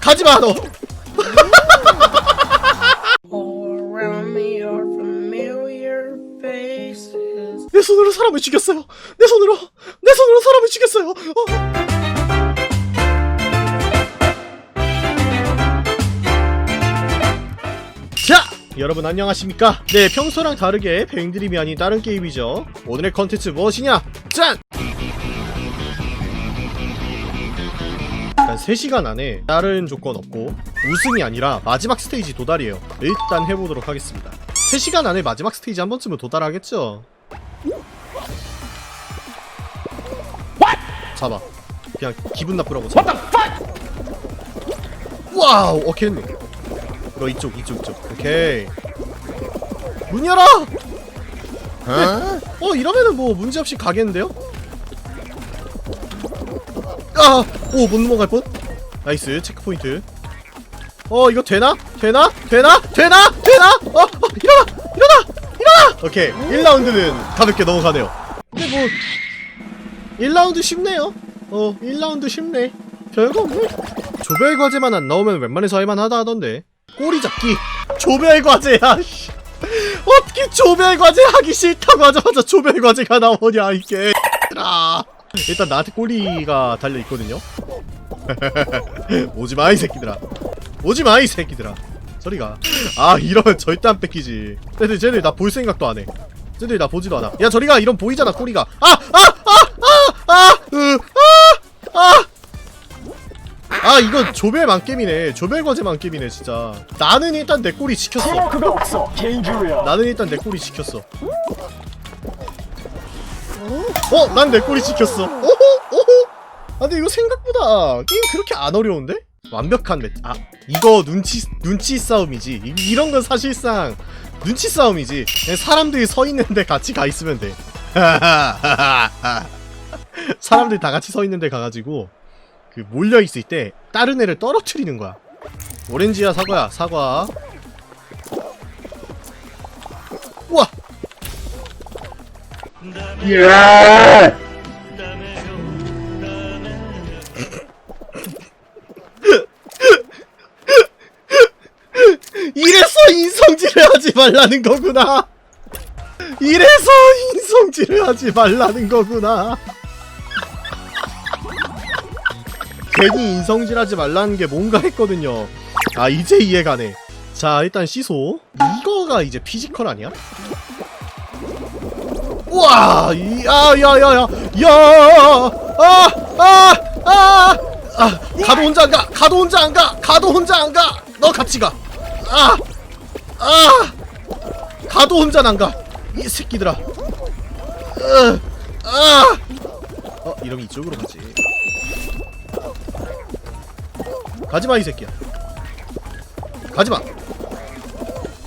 가지마 너. 내 손으로 사람을 죽였어요. 내 손으로 내 손으로 사람을 죽였어요. 어. 자, 여러분 안녕하십니까? 네, 평소랑 다르게 뱅드림이 아닌 다른 게임이죠. 오늘의 컨텐츠 무엇이냐? 짠! 일단 3시간 안에 다른 조건 없고 우승이 아니라 마지막 스테이지 도달이에요. 일단 해보도록 하겠습니다. 3시간 안에 마지막 스테이지 한 번쯤은 도달하겠죠? 잡아. 그냥 기분 나쁘라고 잡아. 와우, 오케이 했네. 너 이쪽, 이쪽, 이쪽. 오케이. 문 열어! 네. 어, 이러면은 뭐 문제없이 가겠는데요? 아! 오, 못 넘어갈 뻔? 나이스, 체크포인트. 어, 이거 되나? 되나? 되나? 되나? 되나? 어, 어, 일어나! 일어나! 일어나! 오케이, 1라운드는 가볍게 넘어가네요. 근데 뭐, 1라운드 쉽네요. 어, 1라운드 쉽네. 별거 없네. 조별 과제만 안 나오면 웬만해서 할만하다 하던데. 꼬리 잡기. 조별 과제야. 씨. 어떻게 조별 과제 하기 싫다고 하자마자 조별 과제가 나오냐 이게. 아. 일단 나한테 꼬리가 달려 있거든요. 오지 마 이 새끼들아. 오지 마 이 새끼들아. 저리가. 아 이러면 절대 안 뺏기지. 쟤들 쟤들 나 볼 생각도 안 해. 쟤들 나 보지도 않아. 야 저리가 이런 보이잖아 꼬리가. 아 아 아 아 아 으, 아 아. 아 이거 조별 만겜이네. 조별 과제 만겜이네 진짜. 나는 일단 내 꼬리 지켰어. 그거 없어 개인주의야 나는 일단 내 꼬리 지켰어. 어? 난 내 꼬리 지켰어. 오호? 오호? 아 근데 이거 생각보다 게임 그렇게 안 어려운데? 완벽한 매 아, 이거 눈치, 눈치 싸움이지. 이, 이런 건 사실상 눈치 싸움이지. 사람들이 서 있는데 같이 가 있으면 돼. 사람들이 다 같이 서 있는데 가가지고 그 몰려 있을 때 다른 애를 떨어뜨리는 거야. 오렌지야 사과야 사과. 우와 예 이래서 인성질을 하지 말라는 거구나. 이래서 인성질을 하지 말라는 거구나. 괜히 인성질 하지 말라는 게 뭔가 했거든요. 아, 이제 이해가네. 자, 일단 시소. 이거가 이제 피지컬 아니야? 우와! 이, 아, 야, 야, 야, 야! 아, 아, 아! 아, 가도 혼자 안 가! 가도 혼자 안 가! 가도 혼자 안 가! 너 같이 가! 아! 아! 가도 혼자 안 가! 이 새끼들아! 으, 아! 어, 이러면 이쪽으로 가지. 가지마, 이 새끼야. 가지마!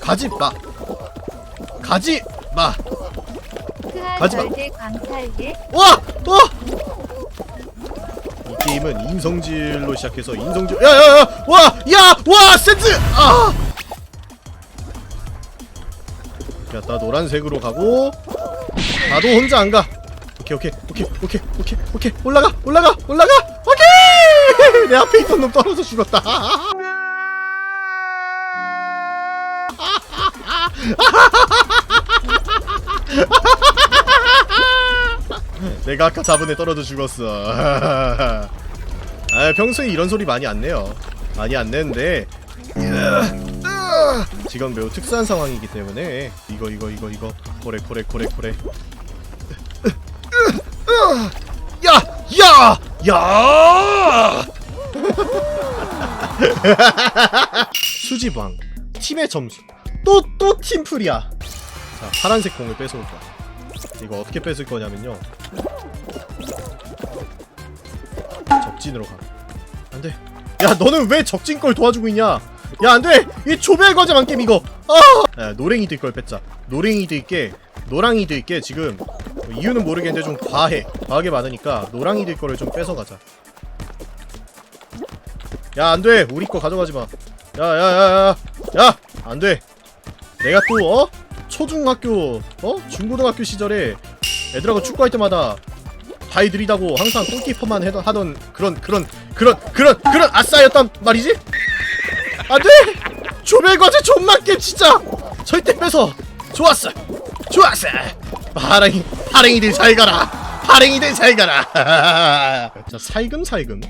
가지 마! 가지 마! 가지마. 와! 와! 이 게임은 인성질로 시작해서 인성질 야야야! 와! 야! 와! 센스! 아! 야, 나 노란색으로 가고 나도 혼자 안 가. 오케이 오케이 오케이 오케이 오케이 오케이 올라가 올라가 올라가 오케이 내 앞에 있던 놈 떨어져 죽었다. 내가 아까 잡은 애 떨어져 죽었어. 아, 평소에 이런 소리 많이 안 내요. 많이 안 내는데 지금 매우 특수한 상황이기 때문에 이거 이거 이거 이거 고래 고래 고래 고래. 야! 야! 야! 수지방 팀의 점수 또 또 팀플이야. 자 파란색 공을 뺏어올 거야. 이거 어떻게 뺏을 거냐면요. 적진으로 가. 안 돼. 야, 너는 왜 적진 걸 도와주고 있냐? 야, 안 돼! 이 조별 과제만 게임 이거! 아! 야, 노랭이들 걸 뺐자. 노랭이들께, 노랑이들께 지금, 뭐 이유는 모르겠는데 좀 과해. 과하게 많으니까 노랑이들 거를 좀 뺏어가자. 야, 안 돼! 우리 거 가져가지 마. 야, 야, 야, 야! 야! 안 돼! 내가 또, 어? 초중학교, 어? 중고등학교 시절에 애들하고 축구할 때마다 다이 느리다고 항상 골키퍼만 해던, 하던 그런 그런 그런 그런 그런 아싸였단 말이지? 안돼! 조별과제 존맛게 진짜 절대 뺏어 좋았어 좋았어 파랭이 파랭이들 잘 가라 파랭이들 잘 가라 자 살금살금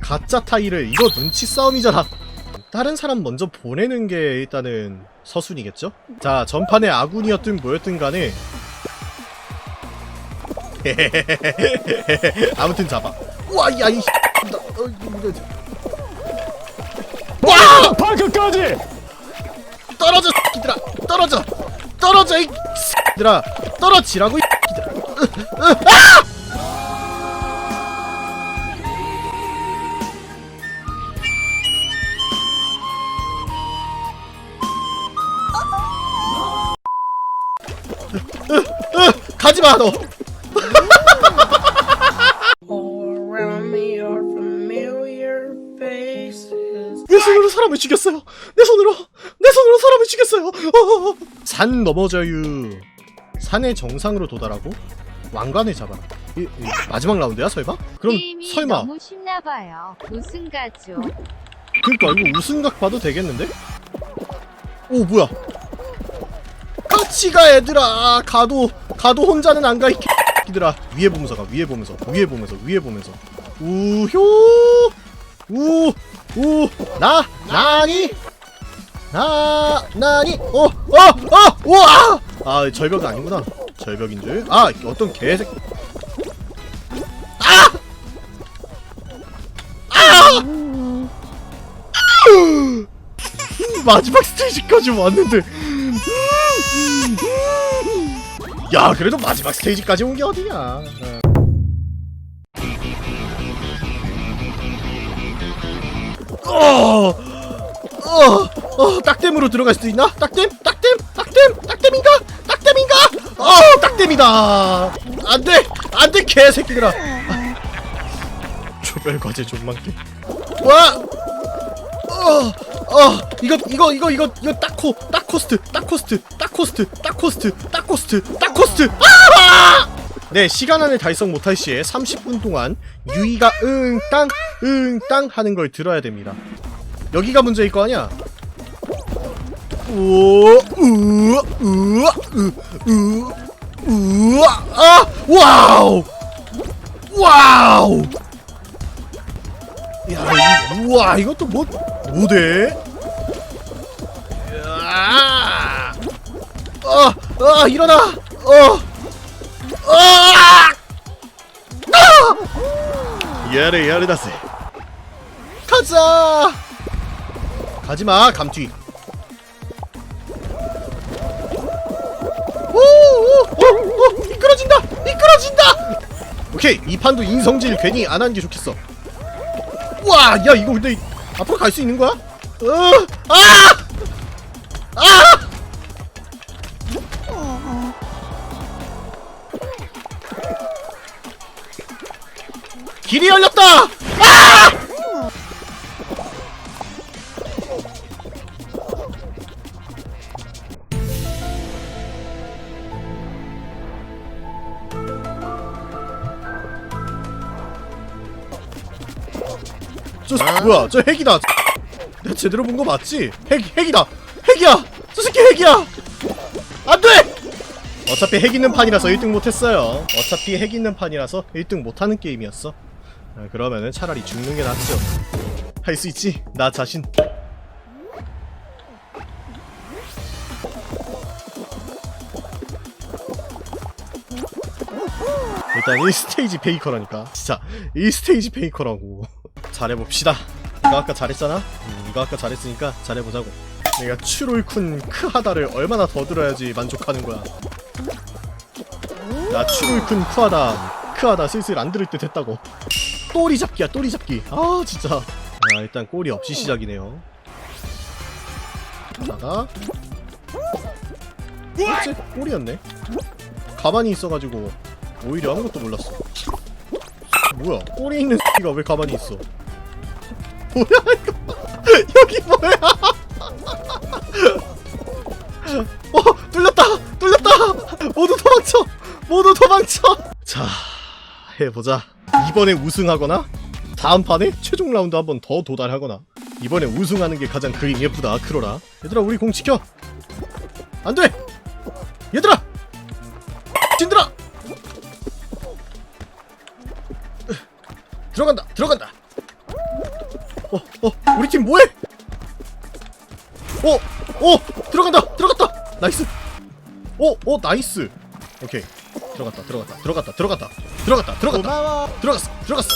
가짜 타일을 이거 눈치 싸움이잖아 다른 사람 먼저 보내는 게 일단은 서순이겠죠? 자 전판에 아군이었든 뭐였든 간에. 아무튼 잡아. 와야이 와 파크까지! 떨어져 새끼들아. 떨어져. 떨어져 이 새끼들아. 떨어지라고 이 새끼들아 가지마 너 All around me are familiar faces. 내 손으로 사람을 죽였어요. 내 손으로 내 손으로 사람을 죽였어요. 어. 산 넘어져유. 산의 정상으로 도달하고 왕관을 잡아라. 이, 이 마지막 라운드야 설마? 그럼 게임이 설마 너무 쉽나 봐요. 우승 가죠. 그러니까 이거 우승각 봐도 되겠는데? 오 뭐야? 같이 가 얘들아. 가도 가도 혼자는 안 가. 이 새끼들아. 위에 보면서 가. 위에 보면서. 위에 보면서. 위에 보면서. 우효. 우우나 나니? 나 나니? 어어어 우와! 아 절벽이 아니구나. 절벽인 줄 아 어떤 개색. 아! 마지막 스테이지까지 왔는데 야 그래도 마지막 스테이지까지 온 게 어디냐 어, 어, 어, 딱댐으로 들어갈 수도 있나? 딱댐? 딱댐? 딱댐? 딱댐인가? 딱댐인가? 어, 딱댐이다. 안 돼, 안 돼, 개새끼들아. 조별 과제 좀 많게. 와, 어, 어, 이거, 이거, 이거, 이거, 이거 딱코, 딱코스트, 딱코스트, 딱코스트, 딱코스트, 딱코스트, 딱코스트. 아! 네, 시간 안에 달성 못할 시에 30분 동안 유이가 응땅, 응땅 하는 걸 들어야 됩니다. 여기가 문제일 거 아니야? 우와, 우와, 우와, 우와, 아, 와우! 와우! 야, 이, 우와, 이것도 뭐, 뭐대? 아, 아, 일어나! 어, 아! 아! 야래, 야래 다세. 가자! 가지마, 감튀. 오, 오, 오, 오, 미끄러진다! 미끄러진다! 오케이, 이 판도 인성질 괜히 안 하는 게 좋겠어. 와, 야, 이거 근데 앞으로 갈 수 있는 거야? 어, 아! 아! 길이 열렸다! 아! 저 새끼 뭐야? 저 핵이다. 내가 제대로 본 거 맞지? 핵 핵이다. 핵이야. 저 새끼 핵이야. 안 돼. 어차피 핵 있는 판이라서 1등 못했어요. 어차피 핵 있는 판이라서 1등 못하는 게임이었어. 아, 그러면은 차라리 죽는 게 낫죠. 할 수 있지. 나 자신. 일단 1스테이지 페이커라니까. 진짜 1스테이지 페이커라고. 잘해봅시다. 이거 아까 잘했잖아? 음, 이거 아까 잘했으니까 잘해보자고. 내가 추롤쿤 크하다를 얼마나 더 들어야지 만족하는 거야. 나 추롤쿤 크하다, 크하다 슬슬 안 들을 때 됐다고. 또리 잡기야, 또리 잡기. 아, 진짜. 아, 일단 꼬리 없이 시작이네요. 자가. 그렇지, 꼬리였네. 가만히 있어가지고 오히려 아무것도 몰랐어. 뭐야? 꼬리 있는 새끼가 왜 가만히 있어? 뭐야 이거? 여기 뭐야? 어 뚫렸다 뚫렸다 모두 도망쳐 모두 도망쳐 자 해보자 이번에 우승하거나 다음 판에 최종 라운드 한 번 더 도달하거나 이번에 우승하는 게 가장 그림 예쁘다. 크로라. 얘들아 우리 공 지켜. 안돼! 얘들아! 찐들아! 들어간다 들어간다! 어 어 우리 팀 뭐해? 어 어 들어간다 들어갔다! 나이스! 어 어 나이스! 오케이. 들어갔다 들어갔다 들어갔다 들어갔다 들어갔다 들어갔다. 고마워. 들어갔어 들어갔어.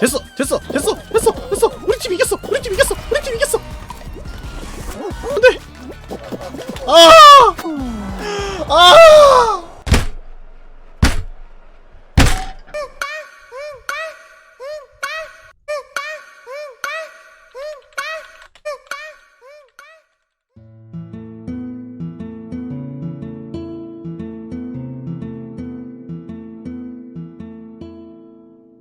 됐어 됐어 됐어 됐어 됐어. 우리 팀 이겼어 우리 팀 이겼어 우리 팀 이겼어. 안돼. 아아!